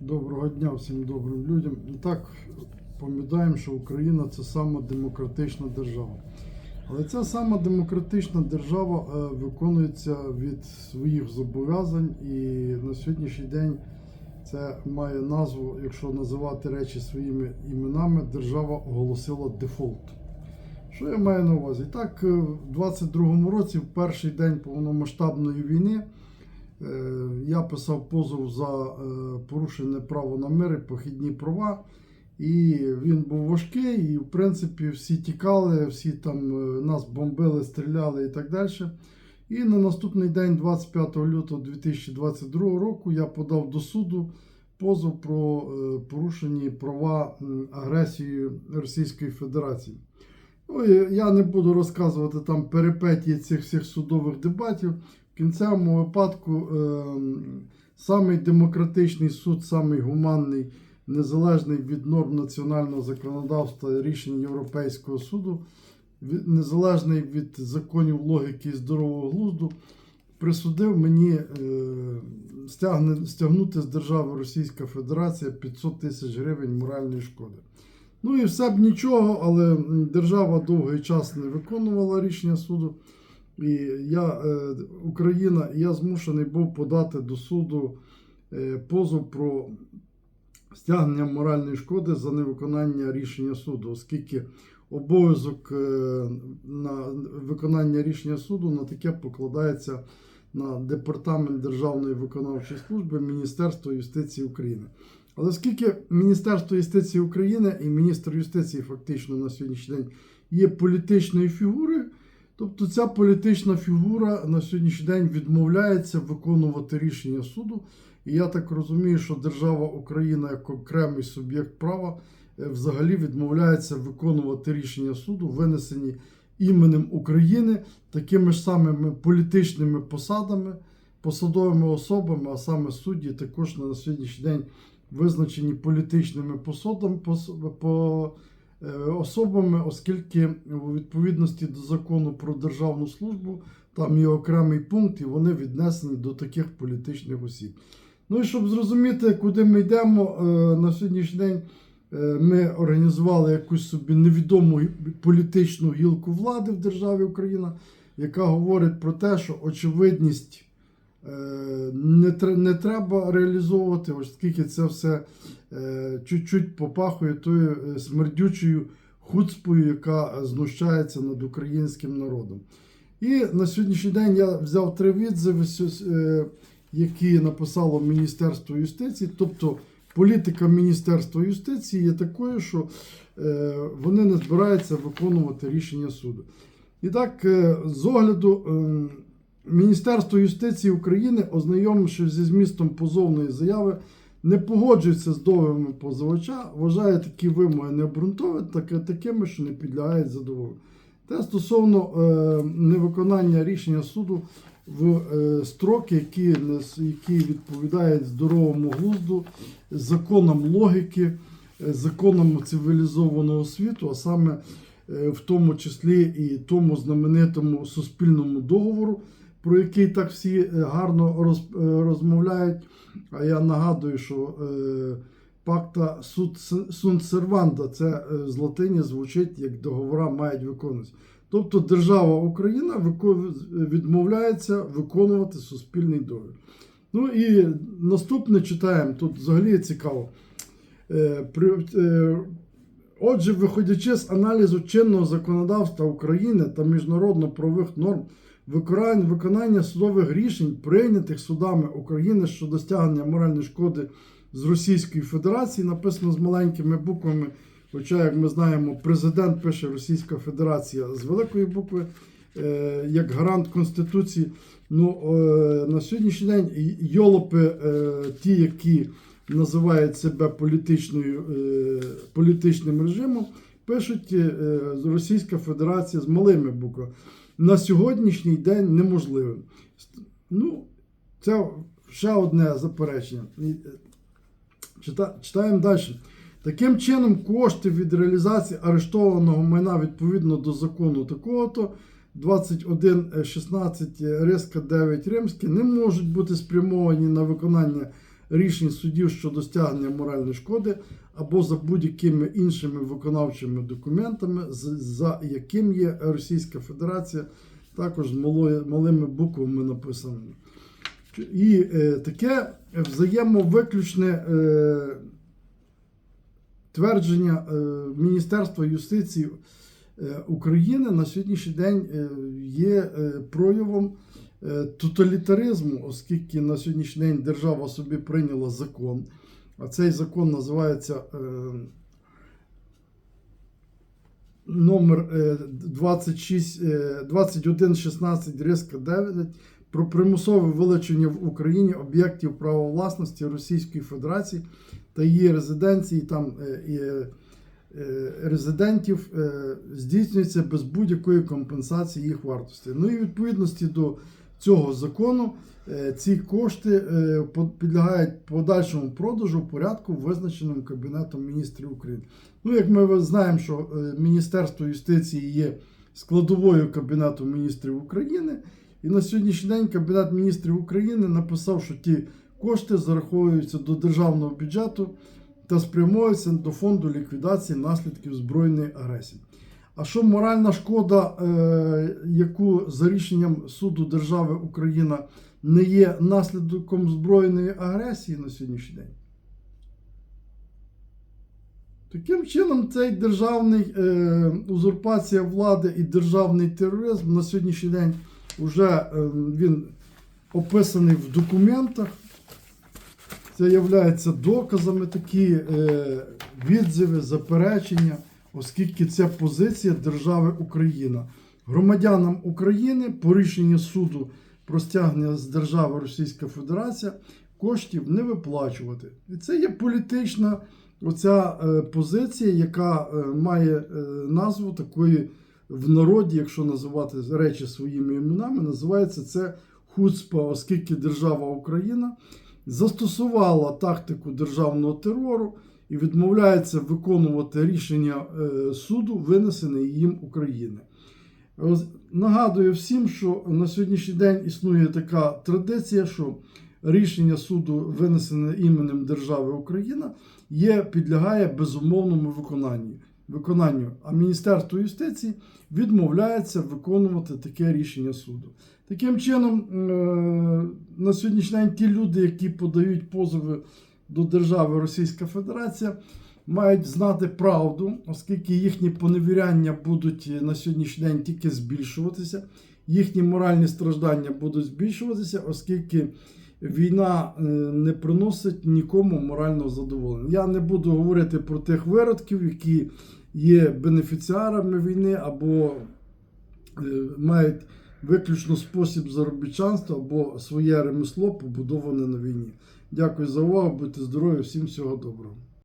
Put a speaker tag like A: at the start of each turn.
A: Доброго дня всім добрим людям. І так пам'ятаємо, що Україна це сама демократична держава. Але ця сама демократична держава е, виконується від своїх зобов'язань, і на сьогоднішній день це має назву, якщо називати речі своїми іменами, держава оголосила дефолт. Що я маю на увазі? Так, е, в 22-му році, в перший день повномасштабної війни, Я писав позов за е, порушене право на мир і похідні права. І він був важкий, і в принципі всі тікали, всі там е, нас бомбили, стріляли і так далі. І на наступний день, 25 лютого 2022 року, я подав до суду позов про е, порушені права агресії Російської Федерації. Ну, я не буду розказувати там перипетії цих всіх судових дебатів. В кінцевому випадку е, самий демократичний суд, самий гуманний, незалежний від норм національного законодавства рішень Європейського суду, незалежний від законів логіки і здорового глузду, присудив мені е, стягнути з держави Російська Федерація 500 тисяч гривень моральної шкоди. Ну і все б нічого, але держава довгий час не виконувала рішення суду. І я, е, Україна, я змушений був подати до суду е, позов про стягнення моральної шкоди за невиконання рішення суду, оскільки обов'язок е, на виконання рішення суду на таке покладається на Департамент Державної виконавчої служби Міністерства юстиції України. Але оскільки Міністерство юстиції України і міністр юстиції фактично на сьогоднішній день є політичною фігурою, тобто ця політична фігура на сьогоднішній день відмовляється виконувати рішення суду. І я так розумію, що держава Україна як окремий суб'єкт права е, взагалі відмовляється виконувати рішення суду, винесені іменем України такими ж самими політичними посадами, посадовими особами, а саме судді також на сьогоднішній день визначені політичними посадами, пос- по, особами, оскільки у відповідності до закону про державну службу там є окремий пункт, і вони віднесені до таких політичних осіб. Ну і щоб зрозуміти, куди ми йдемо, е, на сьогоднішній день е, ми організували якусь собі невідому політичну гілку влади в державі Україна, яка говорить про те, що очевидність е, не, не треба реалізовувати, оскільки це все е, чуть-чуть попахує тою е, смердючою хуцпою, яка знущається над українським народом. І на сьогоднішній день я взяв три відзиви, е, які написало Міністерство юстиції. Тобто політика Міністерства юстиції є такою, що е, вони не збираються виконувати рішення суду. І так, е, з огляду е, Міністерство юстиції України, ознайомившись зі змістом позовної заяви, не погоджується з доводами позивача, вважає такі вимоги необґрунтовані, такими, що не підлягають задоволенню. Те стосовно е, невиконання рішення суду в е, строки, які, які відповідають здоровому глузду, законам логіки, е, законам цивілізованого світу, а саме е, в тому числі і тому знаменитому суспільному договору, про який так всі е, гарно е, розмовляють. А я нагадую, що е, пакта сунт серванда це з латині звучить як договора мають виконуватися. Тобто держава Україна відмовляється виконувати суспільний договір. Ну і наступне читаємо. Тут взагалі цікаво. Отже, виходячи з аналізу чинного законодавства України та міжнародно-правових норм, виконання, судових рішень, прийнятих судами України щодо стягнення моральної шкоди з Російської Федерації, написано з маленькими буквами. Хоча, як ми знаємо, президент пише Російська Федерація з великої букви, е, як гарант Конституції. Ну, на сьогоднішній день йолопи, е, ті, які називають себе політичною, е, політичним режимом, пишуть Російська Федерація з малими буквами. На сьогоднішній день неможливим. Ну, це ще одне заперечення. Е, Чита, читаємо далі. Таким чином, кошти від реалізації арештованого майна відповідно до закону такого-то 21.16 риска 9 римське не можуть бути спрямовані на виконання рішень судів щодо стягнення моральної шкоди або за будь-якими іншими виконавчими документами, за яким є Російська Федерація, також малими буквами написано. І е, таке взаємовиключне е, твердження е, Міністерства юстиції України на сьогоднішній день є проявом тоталітаризму, оскільки на сьогоднішній день держава собі прийняла закон, а цей закон називається е, номер е, 26, е, 2116 9 про примусове вилучення в Україні об'єктів права власності Російської Федерації та її резиденції там е, і, е, резидентів здійснюється без будь-якої компенсації їх вартості. Ну і відповідності до цього закону е, ці кошти е, підлягають подальшому продажу в порядку, визначеному Кабінетом міністрів України. Ну, як ми знаємо, що е, Міністерство юстиції є складовою Кабінету міністрів України, і на сьогоднішній день Кабінет міністрів України написав, що ті кошти зараховуються до державного бюджету та спрямовуються до фонду ліквідації наслідків збройної агресії. А що моральна шкода, е, яку за рішенням суду держави Україна не є наслідком збройної агресії на сьогоднішній день? Таким чином, цей державний е, узурпація влади і державний тероризм на сьогоднішній день вже е, він описаний в документах. Це є доказами такі е, відзиви, заперечення, оскільки це позиція держави Україна. Громадянам України по рішенню суду про стягнення з держави Російська Федерація коштів не виплачувати. І це є політична оця е, позиція, яка е, має е, назву такої в народі, якщо називати речі своїми іменами, називається це хуцпа, оскільки держава Україна застосувала тактику державного терору і відмовляється виконувати рішення е, суду, винесене їм України. Нагадую всім, що на сьогоднішній день існує така традиція, що рішення суду, винесене іменем держави Україна, є, підлягає безумовному виконанню. виконанню. А Міністерство юстиції відмовляється виконувати таке рішення суду. Таким чином, е, на сьогоднішній день ті люди, які подають позови до держави Російська Федерація, мають знати правду, оскільки їхні поневіряння будуть на сьогоднішній день тільки збільшуватися, їхні моральні страждання будуть збільшуватися, оскільки війна е, не приносить нікому морального задоволення. Я не буду говорити про тих виродків, які є бенефіціарами війни або е, мають виключно спосіб заробітчанства або своє ремесло побудоване на війні. Дякую за увагу, будьте здорові, всім всього доброго.